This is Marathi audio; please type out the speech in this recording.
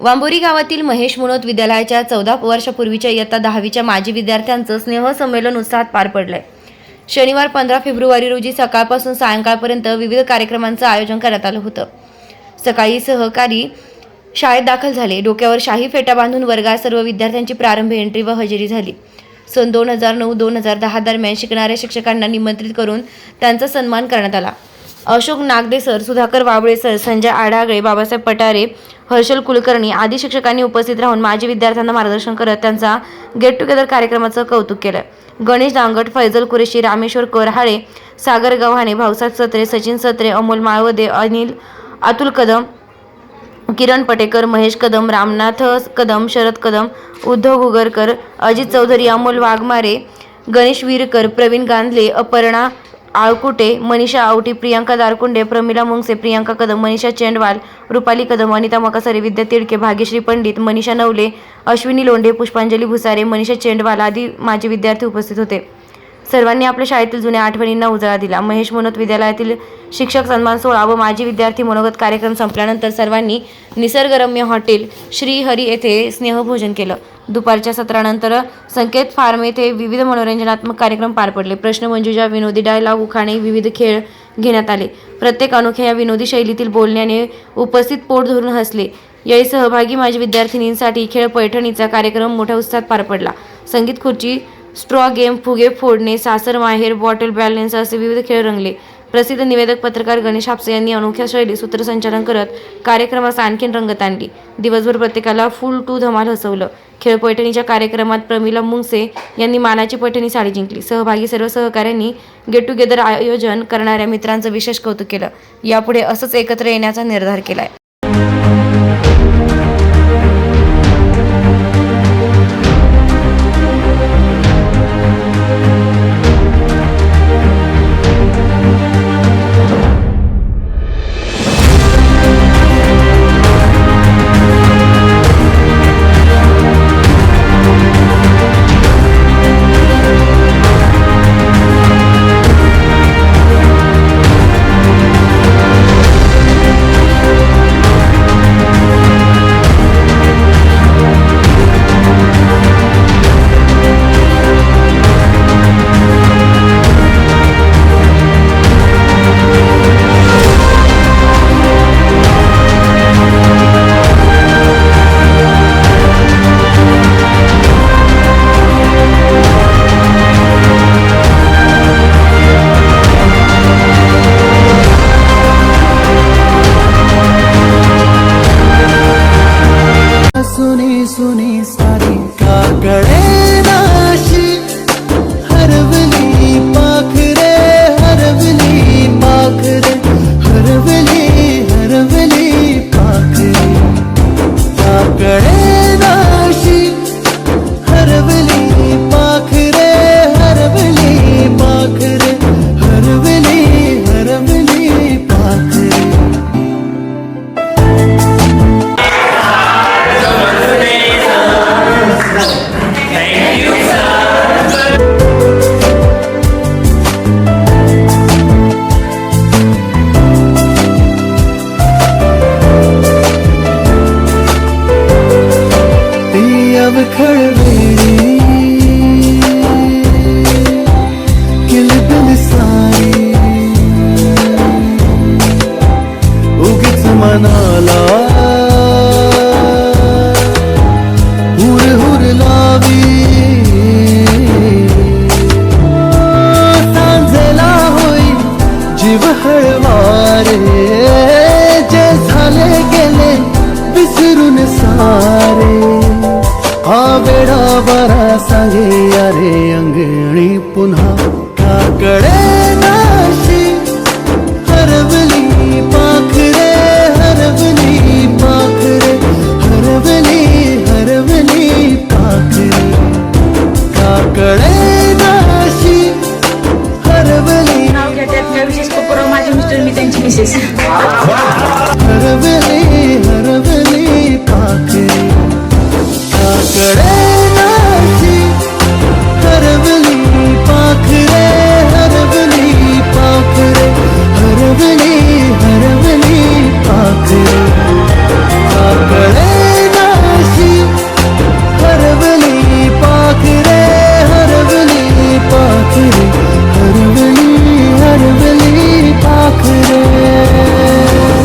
वांबोरी गावातील महेश मुनोद विद्यालयाच्या चौदा वर्षापूर्वीच्या इयत्ता दहावीच्या माजी विद्यार्थ्यांचं स्नेहसंमेलन उत्साहात पार पडलंय. शनिवार पंधरा फेब्रुवारी रोजी सकाळपासून सायंकाळपर्यंत विविध कार्यक्रमांचं आयोजन करण्यात आलं होतं. सकाळी सहकारी शाळेत दाखल झाले. डोक्यावर शाही फेटा बांधून वर्गात सर्व विद्यार्थ्यांची प्रारंभ एंट्री व हजेरी झाली. सन दोन हजार नऊ दोन हजार दहा दरम्यान शिकणाऱ्या शिक्षकांना निमंत्रित करून त्यांचा सन्मान करण्यात आला. अशोक नागदे सर सुधाकर वाबळे सर संजय आढागळे बाबासाहेब पटारे हर्षल कुलकर्णी आदी शिक्षकांनी उपस्थित राहून माजी विद्यार्थ्यांना मार्गदर्शन करत त्यांचा गेट टुगेदर कार्यक्रमाचं कौतुक केलं. गणेश दांगट फैजल कुरेशी रामेश्वर कोरहाळे सागर गव्हाणे भाऊसाहेब सत्रे सचिन सत्रे अमोल माळवदे अनिल अतुल कदम किरण पटेकर महेश कदम रामनाथ कदम शरद कदम उद्धव गुगरकर अजित चौधरी अमोल वाघमारे गणेश वीरकर प्रवीण गांधले अपर्णा आळकुटे मनीषा आवटी प्रियांका दारकुंडे प्रमिला मुंगसे प्रियांका कदम मनीषा चेंडवाल रुपाली कदम अनिता मकासरे विद्या तिडके भाग्यश्री पंडित मनीषा नवले अश्विनी लोंढे पुष्पांजली भुसारे मनीषा चेंडवाल आदी माजी विद्यार्थी उपस्थित होते. सर्वांनी आपल्या शाळेतील जुन्या आठवणींना उजाळा दिला. महेश मनोत विद्यालयातील शिक्षक सन्मान सोहळा व माजी विद्यार्थी मनोगत कार्यक्रम संपल्यानंतर सर्वांनी निसर्गरम्य हॉटेल श्रीहरी येथे स्नेहभोजन केलं. दुपारच्या सत्रानंतर संकेत फार्म येथे विविध मनोरंजनात्मक कार्यक्रम पार पडले. प्रश्नमंजुषा विनोदी डायलॉग उखाणे विविध खेळ घेण्यात आले. प्रत्येक अनोख्या या विनोदी शैलीतील बोलण्याने उपस्थित पोट धरून हसले. याही सहभागी माजी विद्यार्थिनींसाठी खेळ पैठणीचा कार्यक्रम मोठ्या उत्साहात पार पडला. संगीत खुर्ची स्ट्रॉ गेम फुगे फोडणे सासर माहेर बॉटल बॅलन्स असे विविध खेळ रंगले. प्रसिद्ध निवेदक पत्रकार गणेश हापसे यांनी अनोख्या शैली सूत्रसंचालन करत कार्यक्रमास आणखीन रंगत आणली. दिवसभर प्रत्येकाला फुल टू धमाल हसवलं. खेळ पैठणीच्या कार्यक्रमात प्रमिला मुंगसे यांनी मानाची पैठणी साडी जिंकली. सहभागी सर्व सहकाऱ्यांनी गेट टुगेदर आयोजन करणाऱ्या मित्रांचं विशेष कौतुक केलं. यापुढे असंच एकत्र येण्याचा निर्धार केलाय. நாளா